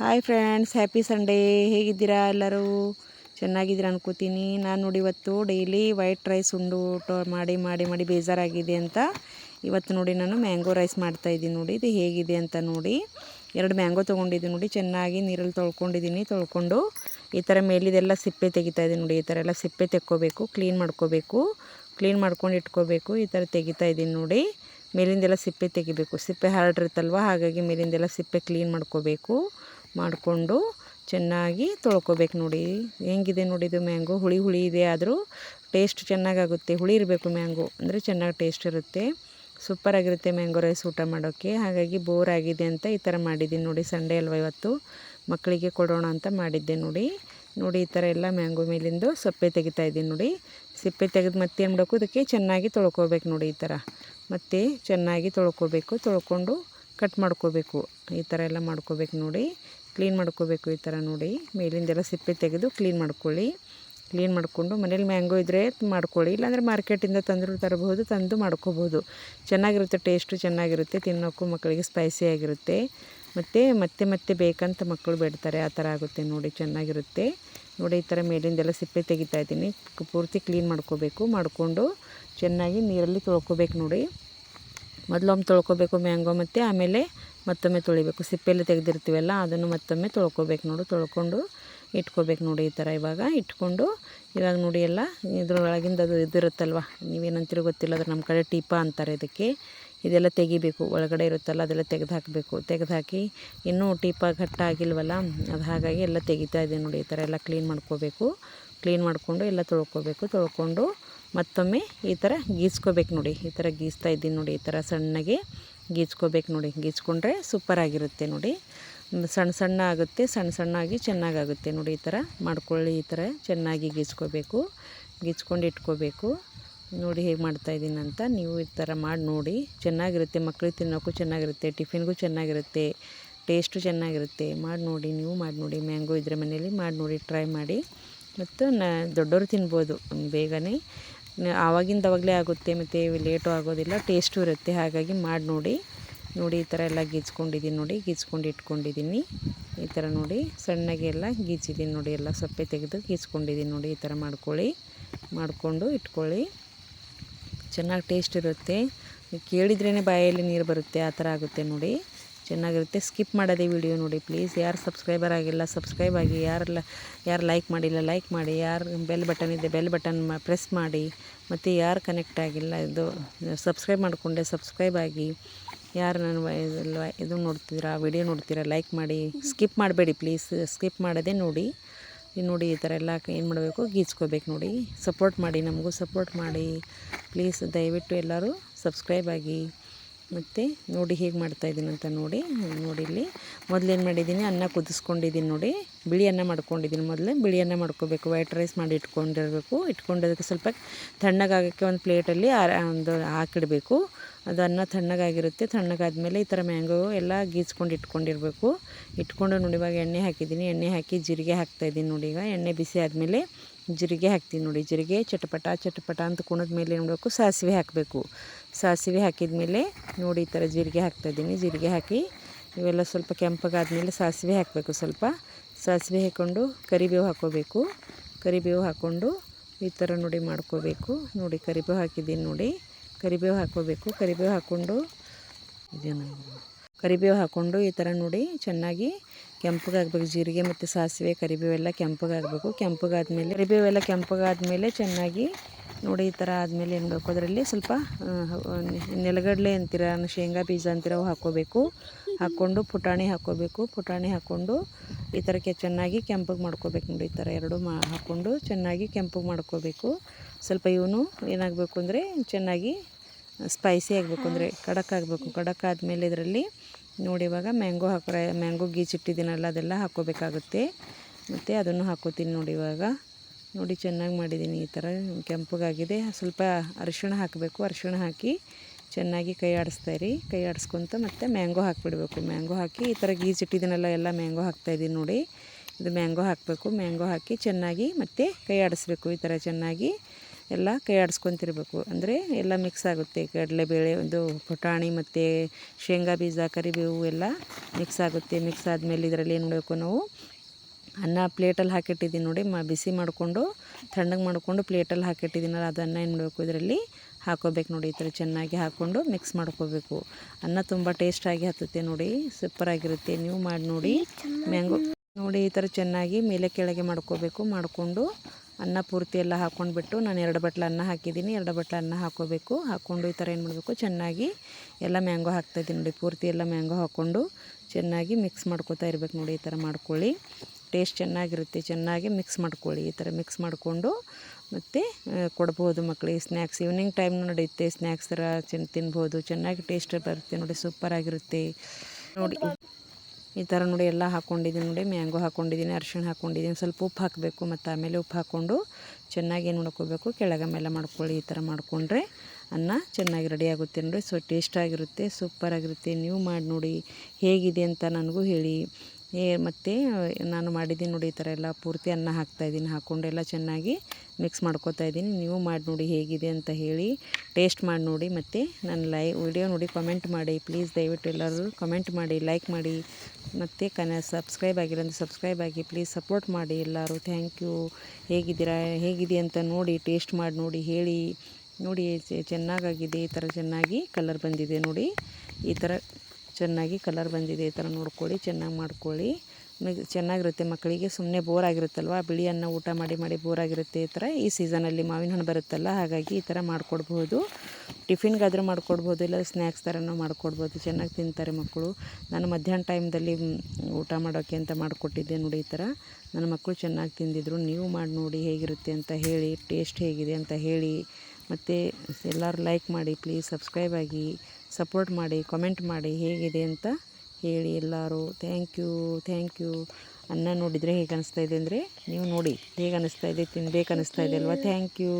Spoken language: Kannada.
Hi friends, happy Sunday. ಹೇಗಿದ್ದೀರಾ ಎಲ್ಲರೂ? ಚೆನ್ನಾಗಿದ್ದೀರಾ ಅನ್ಕೋತೀನಿ. ನಾನು ನೋಡಿ ಇವತ್ತು ಡೈಲಿ ವೈಟ್ ರೈಸ್ ಉಂಡು ಮಾಡಿ ಮಾಡಿ ಮಾಡಿ ಬೇಜಾರಾಗಿದೆ ಅಂತ. ಇವತ್ತು ನೋಡಿ ನಾನು ಮ್ಯಾಂಗೋ ರೈಸ್ ಮಾಡ್ತಾಯಿದ್ದೀನಿ ನೋಡಿ. ಇದು ಹೇಗಿದೆ ಅಂತ ನೋಡಿ. ಎರಡು ಮ್ಯಾಂಗೋ ತೊಗೊಂಡಿದ್ದೀನಿ ನೋಡಿ. ಚೆನ್ನಾಗಿ ನೀರಲ್ಲಿ ತೊಳ್ಕೊಂಡಿದ್ದೀನಿ, ತೊಳ್ಕೊಂಡು. ಈ ಥರ ಮೇಲಿದೆಲ್ಲ ಸಿಪ್ಪೆ ತೆಗಿತಾಯಿದ್ದೀನಿ ನೋಡಿ. ಈ ಥರ ಎಲ್ಲ ಸಿಪ್ಪೆ ತೆಕ್ಕೋಬೇಕು, ಕ್ಲೀನ್ ಮಾಡ್ಕೋಬೇಕು, ಕ್ಲೀನ್ ಮಾಡ್ಕೊಂಡು ಇಟ್ಕೋಬೇಕು. ಈ ಥರ ತೆಗಿತಾಯಿದ್ದೀನಿ ನೋಡಿ. ಮೇಲಿಂದೆಲ್ಲ ಸಿಪ್ಪೆ ತೆಗಿಬೇಕು. ಸಿಪ್ಪೆ ಹರಡಿರುತ್ತಲ್ವ ಹಾಗಾಗಿ ಮೇಲಿಂದೆಲ್ಲ ಸಿಪ್ಪೆ ಕ್ಲೀನ್ ಮಾಡ್ಕೋಬೇಕು. ಮಾಡಿಕೊಂಡು ಚೆನ್ನಾಗಿ ತೊಳ್ಕೊಬೇಕು ನೋಡಿ. ಹೆಂಗಿದೆ ನೋಡಿ ಇದು ಮ್ಯಾಂಗೋ? ಹುಳಿ ಹುಳಿ ಇದೆ ಆದರೂ ಟೇಸ್ಟ್ ಚೆನ್ನಾಗಾಗುತ್ತೆ. ಹುಳಿ ಇರಬೇಕು ಮ್ಯಾಂಗೋ. ಅಂದರೆ ಚೆನ್ನಾಗಿ ಟೇಸ್ಟ್ ಇರುತ್ತೆ. ಸೂಪರಾಗಿರುತ್ತೆ ಮ್ಯಾಂಗೋ ರೈಸ್ ಊಟ ಮಾಡೋಕ್ಕೆ. ಹಾಗಾಗಿ ಬೋರ್ ಆಗಿದೆ ಅಂತ ಈ ಥರ ಮಾಡಿದ್ದೀನಿ ನೋಡಿ. ಸಂಡೇ ಅಲ್ವ ಇವತ್ತು. ಮಕ್ಕಳಿಗೆ ಕೊಡೋಣ ಅಂತ ಮಾಡಿದ್ದೆ ನೋಡಿ. ನೋಡಿ ಈ ಥರ ಎಲ್ಲ ಮ್ಯಾಂಗೋ ಮೇಲಿಂದು ಸೊಪ್ಪೆ ತೆಗಿತಾ ಇದ್ದೀನಿ ನೋಡಿ. ಸಿಪ್ಪೆ ತೆಗೆದು ಮತ್ತೆ ಏನು ಮಾಡಬೇಕು? ಅದಕ್ಕೆ ಚೆನ್ನಾಗಿ ತೊಳ್ಕೊಬೇಕು ನೋಡಿ ಈ ಥರ. ಮತ್ತು ಚೆನ್ನಾಗಿ ತೊಳ್ಕೊಬೇಕು. ತೊಳ್ಕೊಂಡು ಕಟ್ ಮಾಡ್ಕೋಬೇಕು. ಈ ಥರ ಎಲ್ಲ ಮಾಡ್ಕೋಬೇಕು ನೋಡಿ. ಕ್ಲೀನ್ ಮಾಡ್ಕೋಬೇಕು ಈ ಥರ ನೋಡಿ. ಮೇಲಿಂದೆಲ್ಲ ಸಿಪ್ಪೆ ತೆಗೆದು ಕ್ಲೀನ್ ಮಾಡ್ಕೊಳ್ಳಿ. ಕ್ಲೀನ್ ಮಾಡಿಕೊಂಡು ಮನೇಲಿ ಮ್ಯಾಂಗೋ ಇದ್ದರೆ ಮಾಡ್ಕೊಳ್ಳಿ. ಇಲ್ಲಾಂದರೆ ಮಾರ್ಕೆಟಿಂದ ತಂದರೂ ತರಬಹುದು, ತಂದು ಮಾಡ್ಕೋಬೋದು ಚೆನ್ನಾಗಿರುತ್ತೆ ಟೇಸ್ಟು ಚೆನ್ನಾಗಿರುತ್ತೆ, ತಿನ್ನೋಕ್ಕೂ ಮಕ್ಕಳಿಗೆ ಸ್ಪೈಸಿ ಆಗಿರುತ್ತೆ. ಮತ್ತು, ಮತ್ತೆ ಮತ್ತೆ ಬೇಕಂತ ಮಕ್ಕಳು ಬೇಡ್ತಾರೆ. ಆ ಥರ ಆಗುತ್ತೆ ನೋಡಿ, ಚೆನ್ನಾಗಿರುತ್ತೆ. ನೋಡಿ, ಈ ಥರ ಮೇಲಿಂದೆಲ್ಲ ಸಿಪ್ಪೆ ತೆಗಿತಾ ಇದ್ದೀನಿ. ಪೂರ್ತಿ ಕ್ಲೀನ್ ಮಾಡ್ಕೋಬೇಕು. ಮಾಡಿಕೊಂಡು ಚೆನ್ನಾಗಿ ನೀರಲ್ಲಿ ತೊಳ್ಕೊಬೇಕು ನೋಡಿ. ಮೊದಲೊಮ್ಮೆ ತೊಳ್ಕೊಬೇಕು ಮ್ಯಾಂಗೋ ಮತ್ತು, ಆಮೇಲೆ ಮತ್ತೊಮ್ಮೆ ತೊಳಿಬೇಕು. ಸಿಪ್ಪೆಲ್ಲ ತೆಗೆದಿರ್ತೀವಲ್ಲ, ಅದನ್ನು ಮತ್ತೊಮ್ಮೆ ತೊಳ್ಕೊಬೇಕು ನೋಡು. ತೊಳ್ಕೊಂಡು ಇಟ್ಕೋಬೇಕು ನೋಡಿ ಈ ಥರ ಇವಾಗ. ಇಟ್ಕೊಂಡು ಇವಾಗ ನೋಡಿ ಎಲ್ಲ, ಇದ್ರೊಳಗಿಂದ ಅದು ಇದಿರುತ್ತಲ್ವ? ನೀವೇನಂತೀರೋ ಗೊತ್ತಿಲ್ಲ ಅದ್ರ ನಮ್ಮ ಕಡೆ ಟೀಪ ಅಂತಾರೆ ಇದಕ್ಕೆ. ಇದೆಲ್ಲ ತೆಗಿಬೇಕು. ಒಳಗಡೆ ಇರುತ್ತಲ್ಲ, ಅದೆಲ್ಲ ತೆಗೆದು ಹಾಕಬೇಕು ತೆಗೆದು ಹಾಕಿ ಇನ್ನೂ ಟೀಪ ಘಟ್ಟ ಆಗಿಲ್ವಲ್ಲ ಅದು ಹಾಗಾಗಿ ಎಲ್ಲ ತೆಗಿತಾ ಇದೆ ನೋಡಿ ಈ ಥರ ಎಲ್ಲ ಕ್ಲೀನ್ ಮಾಡ್ಕೋಬೇಕು. ಕ್ಲೀನ್ ಮಾಡಿಕೊಂಡು ಎಲ್ಲ ತೊಳ್ಕೊಬೇಕು. ತೊಳ್ಕೊಂಡು ಮತ್ತೊಮ್ಮೆ ಈ ಥರ ಗೀಸ್ಕೋಬೇಕು ನೋಡಿ, ಈ ಥರ ಗೀಸ್ತಾ ಇದ್ದೀನಿ ನೋಡಿ, ಈ ಥರ ಸಣ್ಣಗೆ ಗೀಚ್ಕೋಬೇಕು ನೋಡಿ ಗೀಚ್ಕೊಂಡ್ರೆ ಸೂಪರಾಗಿರುತ್ತೆ ನೋಡಿ. ಸಣ್ಣ ಸಣ್ಣ ಆಗುತ್ತೆ, ಸಣ್ಣ ಸಣ್ಣಾಗಿ ಚೆನ್ನಾಗಾಗುತ್ತೆ ನೋಡಿ, ಈ ಥರ ಮಾಡ್ಕೊಳ್ಳಿ, ಈ ಥರ ಚೆನ್ನಾಗಿ ಗೀಚ್ಕೋಬೇಕು ಗೀಚ್ಕೊಂಡು ಇಟ್ಕೋಬೇಕು. ನೋಡಿ ಹೇಗೆ ಮಾಡ್ತಾಯಿದ್ದೀನಿ ಅಂತ ನೀವು ಈ ಥರ ಮಾಡಿ ನೋಡಿ. ಚೆನ್ನಾಗಿರುತ್ತೆ ಮಕ್ಕಳಿಗೆ ತಿನ್ನೋಕ್ಕೂ ಚೆನ್ನಾಗಿರುತ್ತೆ, ಟಿಫಿನ್ಗೂ ಚೆನ್ನಾಗಿರುತ್ತೆ, ಟೇಸ್ಟು ಚೆನ್ನಾಗಿರುತ್ತೆ. ಮಾಡಿ ನೋಡಿ, ನೀವು ಮಾಡಿ ನೋಡಿ, ಮ್ಯಾಂಗೋ ಇದ್ರೆ ಮನೇಲಿ ಮಾಡಿ ನೋಡಿ, ಟ್ರೈ ಮಾಡಿ. ಮತ್ತು ನ, ದೊಡ್ಡವರು ತಿನ್ಬೋದು, ಬೇಗನೆ. ಆವಾಗಿಂದ ಅವಾಗಲೇ ಆಗುತ್ತೆ, ಮತ್ತು ಲೇಟು ಆಗೋದಿಲ್ಲ, ಟೇಸ್ಟು ಇರುತ್ತೆ. ಹಾಗಾಗಿ ಮಾಡಿ ನೋಡಿ. ನೋಡಿ, ಈ ಥರ ಎಲ್ಲ ಗೀಚ್ಕೊಂಡಿದ್ದೀನಿ ನೋಡಿ, ಗೀಚ್ಕೊಂಡು ಇಟ್ಕೊಂಡಿದ್ದೀನಿ. ಈ ಥರ ನೋಡಿ, ಸಣ್ಣಗೆ ಎಲ್ಲ ಗೀಚಿದ್ದೀನಿ ನೋಡಿ, ಎಲ್ಲ ಸಪ್ಪೆ ತೆಗೆದು ಗೀಚ್ಕೊಂಡಿದ್ದೀನಿ ನೋಡಿ, ಈ ಥರ ಮಾಡ್ಕೊಳ್ಳಿ. ಮಾಡಿಕೊಂಡು ಇಟ್ಕೊಳ್ಳಿ. ಚೆನ್ನಾಗಿ ಟೇಸ್ಟ್ ಇರುತ್ತೆ. ಕೇಳಿದ್ರೇ ಬಾಯಲ್ಲಿ ನೀರು ಬರುತ್ತೆ, ಆ ಥರ ಆಗುತ್ತೆ ನೋಡಿ. ಚೆನ್ನಾಗಿರುತ್ತೆ. ಸ್ಕಿಪ್ ಮಾಡೋದೆ ವಿಡಿಯೋ ನೋಡಿ ಪ್ಲೀಸ್ ಯಾರು ಸಬ್ಸ್ಕ್ರೈಬರ್ ಆಗಿಲ್ಲ ಸಬ್ಸ್ಕ್ರೈಬ್ ಆಗಿ. ಯಾರೆಲ್ಲ, ಯಾರು ಲೈಕ್ ಮಾಡಿಲ್ಲ ಲೈಕ್ ಮಾಡಿ. ಯಾರು ಬೆಲ್ ಬಟನ್ ಇದೆ ಬೆಲ್ ಬಟನ್ ಪ್ರೆಸ್ ಮಾಡಿ. ಮತ್ತು ಯಾರು ಕನೆಕ್ಟ್ ಆಗಿಲ್ಲ, ಇದು ಸಬ್ಸ್ಕ್ರೈಬ್ ಮಾಡಿಕೊಂಡೆ ಸಬ್ಸ್ಕ್ರೈಬ್ ಆಗಿ. ಯಾರು ನಾನು ಇದು ನೋಡ್ತಿದ್ದೀರಾ ವಿಡಿಯೋ ನೋಡ್ತೀರಾ ಲೈಕ್ ಮಾಡಿ. ಸ್ಕಿಪ್ ಮಾಡಬೇಡಿ ಪ್ಲೀಸ್ ಸ್ಕಿಪ್ ಮಾಡೋದೇ ನೋಡಿ. ನೋಡಿ, ಈ ಥರ ಎಲ್ಲ ಏನು ಮಾಡಬೇಕು, ಗೀಚ್ಕೋಬೇಕು ನೋಡಿ. ಸಪೋರ್ಟ್ ಮಾಡಿ ನಮಗೂ ಸಪೋರ್ಟ್ ಮಾಡಿ. ಪ್ಲೀಸ್ ದಯವಿಟ್ಟು ಎಲ್ಲರೂ ಸಬ್ಸ್ಕ್ರೈಬ್ ಆಗಿ. ಮತ್ತು ನೋಡಿ ಹೇಗೆ ಮಾಡ್ತಾಯಿದ್ದೀನಿ ಅಂತ ನೋಡಿ ನೋಡಿ ಇಲ್ಲಿ. ಮೊದಲೇನು ಮಾಡಿದ್ದೀನಿ, ಅನ್ನ ಕುದಿಸ್ಕೊಂಡಿದ್ದೀನಿ ನೋಡಿ. ಬಿಳಿ ಅನ್ನ ಮಾಡ್ಕೊಂಡಿದ್ದೀನಿ ಮೊದಲೇ. ಬಿಳಿ ಅನ್ನ ಮಾಡ್ಕೋಬೇಕು ವೈಟ್ ರೈಸ್ ಮಾಡಿ ಇಟ್ಕೊಂಡಿರಬೇಕು. ಇಟ್ಕೊಂಡೋದಕ್ಕೆ ಸ್ವಲ್ಪ ತಣ್ಣಗಾಗೋಕ್ಕೆ ಒಂದು ಪ್ಲೇಟಲ್ಲಿ ಒಂದು ಹಾಕಿಡಬೇಕು. ಅದು ಅನ್ನ ತಣ್ಣಗಾಗಿರುತ್ತೆ. ತಣ್ಣಗಾದ್ಮೇಲೆ ಈ ಥರ ಮ್ಯಾಂಗೋ ಎಲ್ಲ ಗೀಚ್ಕೊಂಡು ಇಟ್ಕೊಂಡಿರಬೇಕು. ಇಟ್ಕೊಂಡು ನೋಡಿ, ಇವಾಗ ಎಣ್ಣೆ ಹಾಕಿದ್ದೀನಿ. ಎಣ್ಣೆ ಹಾಕಿ ಜೀರಿಗೆ ಹಾಕ್ತಾಯಿದ್ದೀನಿ ನೋಡಿ ಈಗ. ಎಣ್ಣೆ ಬಿಸಿ ಆದಮೇಲೆ ಜೀರಿಗೆ ಹಾಕ್ತೀನಿ ನೋಡಿ. ಜೀರಿಗೆ ಚಟಪಟ ಚಟಪಟ ಅಂತ ಕುಣದ ಮೇಲೆ ಏನು ಸಾಸಿವೆ ಹಾಕಬೇಕು. ಸಾಸಿವೆ ಹಾಕಿದ ಮೇಲೆ ನೋಡಿ ಈ ಥರ ಜೀರಿಗೆ ಹಾಕ್ತಾಯಿದ್ದೀನಿ ಜೀರಿಗೆ ಹಾಕಿ ಇವೆಲ್ಲ ಸ್ವಲ್ಪ ಕೆಂಪಗಾದ್ಮೇಲೆ ಸಾಸಿವೆ ಹಾಕಬೇಕು ಸ್ವಲ್ಪ. ಸಾಸಿವೆ ಹಾಕ್ಕೊಂಡು ಕರಿಬೇವು ಹಾಕ್ಕೋಬೇಕು ಕರಿಬೇವು ಹಾಕ್ಕೊಂಡು ಈ ಥರ ನೋಡಿ ಮಾಡ್ಕೋಬೇಕು. ನೋಡಿ ಕರಿಬೇವು ಹಾಕಿದ್ದೀನಿ ನೋಡಿ. ಕರಿಬೇವು ಹಾಕ್ಕೋಬೇಕು ಕರಿಬೇವು ಹಾಕ್ಕೊಂಡು ಇದೇನು ಕರಿಬೇವು ಹಾಕ್ಕೊಂಡು ಈ ಥರ ನೋಡಿ ಚೆನ್ನಾಗಿ ಕೆಂಪಗಾಗಬೇಕು. ಜೀರಿಗೆ ಮತ್ತು ಸಾಸಿವೆ ಕರಿಬೇವೆಲ್ಲ ಕೆಂಪಗಾಗಬೇಕು. ಕೆಂಪಗಾದ್ಮೇಲೆ ಕರಿಬೇವೆಲ್ಲ ಕೆಂಪಗಾದ್ಮೇಲೆ ಚೆನ್ನಾಗಿ ನೋಡಿ ಈ ಥರ ಆದಮೇಲೆ ಏನು ಬೇಕು ಅದರಲ್ಲಿ ಸ್ವಲ್ಪ ನೆಲಗಡಲೆ ಅಂತೀರ ಶೇಂಗಾ ಬೀಜ ಅಂತೀರ ಅವು ಹಾಕ್ಕೋಬೇಕು. ಹಾಕ್ಕೊಂಡು ಪುಟಾಣಿ ಹಾಕ್ಕೋಬೇಕು. ಪುಟಾಣಿ ಹಾಕ್ಕೊಂಡು ಈ ಥರಕ್ಕೆ ಚೆನ್ನಾಗಿ ಕೆಂಪಗೆ ಮಾಡ್ಕೋಬೇಕು ನೋಡಿ ಈ ಥರ ಎರಡು ಮಾ, ಹಾಕ್ಕೊಂಡು ಚೆನ್ನಾಗಿ ಕೆಂಪಗೆ ಮಾಡ್ಕೋಬೇಕು. ಸ್ವಲ್ಪ ಇವನು ಏನಾಗಬೇಕು ಅಂದರೆ ಚೆನ್ನಾಗಿ ಸ್ಪೈಸಿ ಆಗಬೇಕು ಅಂದರೆ ಕಡಕ್ ಆಗಬೇಕು. ಕಡಕ್ ಆದಮೇಲೆ ಇದರಲ್ಲಿ ನೋಡಿ ಇವಾಗ ಮ್ಯಾಂಗೋ ಹಾಕ್ರೆ, ಮ್ಯಾಂಗೋ ಗೀಚಿಟ್ಟಿದ್ದೀನಲ್ಲ ಅದೆಲ್ಲ ಹಾಕ್ಕೋಬೇಕಾಗುತ್ತೆ. ಮತ್ತು ಅದನ್ನು ಹಾಕೋತೀನಿ ನೋಡಿ ಇವಾಗ. ನೋಡಿ ಚೆನ್ನಾಗಿ ಮಾಡಿದ್ದೀನಿ ಈ ಥರ ಕೆಂಪಗಾಗಿದೆ. ಸ್ವಲ್ಪ ಅರಿಶಿಣ ಹಾಕಬೇಕು. ಅರಿಶಿಣ ಹಾಕಿ ಚೆನ್ನಾಗಿ ಕೈ ಆಡಿಸ್ತಾಯಿರಿ ಕೈ ಆಡಿಸ್ಕೊತ ಮತ್ತು ಮ್ಯಾಂಗೋ ಹಾಕಿಬಿಡ್ಬೇಕು. ಮ್ಯಾಂಗೋ ಹಾಕಿ ಈ ಥರ ಗೀಚಿಟ್ಟಿದ್ದೀನಲ್ಲ ಎಲ್ಲ ಮ್ಯಾಂಗೋ ಹಾಕ್ತಾಯಿದ್ದೀನಿ ನೋಡಿ. ಇದು ಮ್ಯಾಂಗೋ ಹಾಕಬೇಕು. ಮ್ಯಾಂಗೋ ಹಾಕಿ ಚೆನ್ನಾಗಿ ಮತ್ತು ಕೈ ಆಡಿಸ್ಬೇಕು. ಈ ಥರ ಚೆನ್ನಾಗಿ ಎಲ್ಲ ಕೈ ಆಡಿಸ್ಕೊತಿರ್ಬೇಕು. ಅಂದರೆ ಎಲ್ಲ ಮಿಕ್ಸ್ ಆಗುತ್ತೆ. ಕಡಲೆಬೇಳೆ, ಒಂದು ಪುಟಾಣಿ ಮತ್ತು ಶೇಂಗಾ ಬೀಜ, ಕರಿಬೇವು ಎಲ್ಲ ಮಿಕ್ಸ್ ಆಗುತ್ತೆ. ಮಿಕ್ಸ್ ಆದಮೇಲೆ ಇದರಲ್ಲಿ ಏನು ಮಾಡಬೇಕು ನಾವು? ಅನ್ನ ಪ್ಲೇಟಲ್ಲಿ ಹಾಕಿಟ್ಟಿದ್ದೀನಿ ನೋಡಿ ಮ ಬಿಸಿ ಮಾಡಿಕೊಂಡು ತಣ್ಣಗೆ ಮಾಡಿಕೊಂಡು ಪ್ಲೇಟಲ್ಲಿ ಹಾಕಿಟ್ಟಿದ್ದೀನಲ್ಲ ಅದನ್ನ ಏನು ಮಾಡಬೇಕು ಇದರಲ್ಲಿ? ಹಾಕೋಬೇಕು ನೋಡಿ ಈ ಥರ ಚೆನ್ನಾಗಿ ಹಾಕ್ಕೊಂಡು ಮಿಕ್ಸ್ ಮಾಡ್ಕೋಬೇಕು. ಅನ್ನ ತುಂಬ ಟೇಸ್ಟಾಗಿ ಹತ್ತುತ್ತೆ ನೋಡಿ ಸೂಪರಾಗಿರುತ್ತೆ ನೀವು ಮಾಡಿ ನೋಡಿ ಮ್ಯಾಂಗೋ ನೋಡಿ ಈ ಥರ ಚೆನ್ನಾಗಿ ಮೇಲೆ ಕೆಳಗೆ ಮಾಡ್ಕೋಬೇಕು. ಮಾಡಿಕೊಂಡು ಅನ್ನ ಪೂರ್ತಿ ಎಲ್ಲ ಹಾಕ್ಕೊಂಡ್ಬಿಟ್ಟು ನಾನು ಎರಡು ಬಟ್ಲ ಅನ್ನ ಹಾಕಿದ್ದೀನಿ. ಎರಡು ಬಟ್ಲ ಅನ್ನ ಹಾಕ್ಕೋಬೇಕು ಹಾಕ್ಕೊಂಡು ಈ ಥರ ಏನು ಮಾಡಬೇಕು? ಚೆನ್ನಾಗಿ ಎಲ್ಲ ಮ್ಯಾಂಗೋ ಹಾಕ್ತಾಯಿದ್ದೀನಿ ನೋಡಿ ಪೂರ್ತಿ ಎಲ್ಲ ಮ್ಯಾಂಗೋ ಹಾಕ್ಕೊಂಡು ಚೆನ್ನಾಗಿ ಮಿಕ್ಸ್ ಮಾಡ್ಕೋತಾ ಇರ್ಬೇಕು ನೋಡಿ ಈ ಥರ ಮಾಡ್ಕೊಳ್ಳಿ. ಟೇಸ್ಟ್ ಚೆನ್ನಾಗಿರುತ್ತೆ, ಚೆನ್ನಾಗಿ ಮಿಕ್ಸ್ ಮಾಡ್ಕೊಳ್ಳಿ. ಈ ಥರ ಮಿಕ್ಸ್ ಮಾಡಿಕೊಂಡು ಮತ್ತು ಕೊಡ್ಬೋದು ಮಕ್ಕಳಿಗೆ ಸ್ನ್ಯಾಕ್ಸ್ ಈವ್ನಿಂಗ್ ಟೈಮ್ ನಡೆಯುತ್ತೆ ಸ್ನ್ಯಾಕ್ಸ್ ಥರ ಚೆನ್ನ ತಿನ್ಬೋದು. ಚೆನ್ನಾಗಿ ಟೇಸ್ಟ್ ಬರುತ್ತೆ ನೋಡಿ ಸೂಪರಾಗಿರುತ್ತೆ ನೋಡಿ, ಈ ಥರ ನೋಡಿ ಎಲ್ಲ ಹಾಕ್ಕೊಂಡಿದ್ದೀನಿ ನೋಡಿ ಮ್ಯಾಂಗೋ ಹಾಕ್ಕೊಂಡಿದ್ದೀನಿ ಅರಿಶಿಣ ಹಾಕ್ಕೊಂಡಿದ್ದೀನಿ ಸ್ವಲ್ಪ ಉಪ್ಪು ಹಾಕಬೇಕು ಮತ್ತು ಆಮೇಲೆ ಉಪ್ಪು ಹಾಕ್ಕೊಂಡು ಚೆನ್ನಾಗಿ ಏನು ಮಾಡ್ಕೋಬೇಕು ಕೆಳಗೆ ಮೇಲೆ ಮಾಡ್ಕೊಳ್ಳಿ. ಈ ಥರ ಮಾಡಿಕೊಂಡ್ರೆ ಅನ್ನ ಚೆನ್ನಾಗಿ ರೆಡಿ ಆಗುತ್ತೆ ನೋಡಿ. ಸೊ ಟೇಸ್ಟಾಗಿರುತ್ತೆ ಸೂಪರಾಗಿರುತ್ತೆ ನೀವು ಮಾಡಿ ನೋಡಿ, ಹೇಗಿದೆ ಅಂತ ನನಗೂ ಹೇಳಿ. ಏ, ಮತ್ತು, ನಾನು ಮಾಡಿದ್ದೀನಿ ನೋಡಿ ಈ ಥರ ಎಲ್ಲ ಪೂರ್ತಿ ಅನ್ನ ಹಾಕ್ತಾಯಿದ್ದೀನಿ ಹಾಕ್ಕೊಂಡು ಎಲ್ಲ ಚೆನ್ನಾಗಿ ಮಿಕ್ಸ್ ಮಾಡ್ಕೋತಾ ಇದ್ದೀನಿ. ನೀವು ಮಾಡಿ ನೋಡಿ ಹೇಗಿದೆ ಅಂತ ಹೇಳಿ ಟೇಸ್ಟ್ ಮಾಡಿ ನೋಡಿ. ಮತ್ತು ನನ್ನ ಲೈ ವಿಡಿಯೋ ನೋಡಿ ಕಮೆಂಟ್ ಮಾಡಿ. ಪ್ಲೀಸ್ ದಯವಿಟ್ಟು ಎಲ್ಲರೂ ಕಮೆಂಟ್ ಮಾಡಿ ಲೈಕ್ ಮಾಡಿ. ಮತ್ತು ಕನ ಸಬ್ಸ್ಕ್ರೈಬ್ ಆಗಿಲ್ಲ ಅಂದರೆ ಸಬ್ಸ್ಕ್ರೈಬ್ ಆಗಿ. ಪ್ಲೀಸ್ ಸಪೋರ್ಟ್ ಮಾಡಿ ಎಲ್ಲರೂ. ಥ್ಯಾಂಕ್ ಯು ಹೇಗಿದ್ದೀರಾ, ಹೇಗಿದೆ ಅಂತ ನೋಡಿ ಟೇಸ್ಟ್ ಮಾಡಿ ನೋಡಿ ಹೇಳಿ. ನೋಡಿ, ಚೆನ್ನಾಗಾಗಿದೆ. ಈ ಥರ ಚೆನ್ನಾಗಿ ಕಲರ್ ಬಂದಿದೆ ನೋಡಿ. ಈ ಥರ ಚೆನ್ನಾಗಿ ಕಲರ್ ಬಂದಿದೆ ಈ ಥರ ನೋಡ್ಕೊಳ್ಳಿ, ಚೆನ್ನಾಗಿ ಮಾಡ್ಕೊಳ್ಳಿ. ಚೆನ್ನಾಗಿರುತ್ತೆ ಮಕ್ಕಳಿಗೆ ಸುಮ್ಮನೆ ಬೋರ್ ಆಗಿರುತ್ತಲ್ವ? ಬಿಳಿ ಅನ್ನ ಊಟ ಮಾಡಿ ಮಾಡಿ ಬೋರ್ ಆಗಿರುತ್ತೆ ಈ ಥರ. ಈ ಸೀಸನಲ್ಲಿ ಮಾವಿನ ಹಣ್ಣು ಬರುತ್ತಲ್ಲ, ಹಾಗಾಗಿ ಈ ಥರ ಮಾಡ್ಕೊಡ್ಬೋದು. ಟಿಫಿನ್ಗಾದರೂ ಮಾಡ್ಕೊಡ್ಬೋದು, ಇಲ್ಲ ಸ್ನ್ಯಾಕ್ಸ್ ಥರನೂ ಮಾಡ್ಕೊಡ್ಬೋದು. ಚೆನ್ನಾಗಿ ತಿಂತಾರೆ ಮಕ್ಕಳು. ನಾನು ಮಧ್ಯಾಹ್ನ ಟೈಮ್ದಲ್ಲಿ ಊಟ ಮಾಡೋಕ್ಕೆ ಅಂತ ಮಾಡಿಕೊಟ್ಟಿದ್ದೆ ನೋಡಿ ಈ ಥರ. ನನ್ನ ಮಕ್ಕಳು ಚೆನ್ನಾಗಿ ತಿಂದಿದ್ರು. ನೀವು ಮಾಡಿ ನೋಡಿ ಹೇಗಿರುತ್ತೆ ಅಂತ ಹೇಳಿ ಟೇಸ್ಟ್ ಹೇಗಿದೆ ಅಂತ ಹೇಳಿ. ಮತ್ತು ಎಲ್ಲರೂ ಲೈಕ್ ಮಾಡಿ ಪ್ಲೀಸ್ ಸಬ್ಸ್ಕ್ರೈಬ್ ಆಗಿ. ಸಪೋರ್ಟ್ ಮಾಡಿ ಕಮೆಂಟ್ ಮಾಡಿ ಹೇಗಿದೆ ಅಂತ ಹೇಳಿ ಎಲ್ಲರೂ. ಥ್ಯಾಂಕ್ ಯು ಥ್ಯಾಂಕ್ ಯು ಅನ್ನ ನೋಡಿದರೆ ಹೇಗೆ ಅನಿಸ್ತಾ ಇದೆ ಅಂದರೆ, ನೀವು ನೋಡಿ, ಹೇಗೆ ಅನಿಸ್ತಾ ಇದೆ, ತಿನ್ಬೇಕು ಅನಿಸ್ತಾ ಇದೆ ಅಲ್ವಾ? Thank you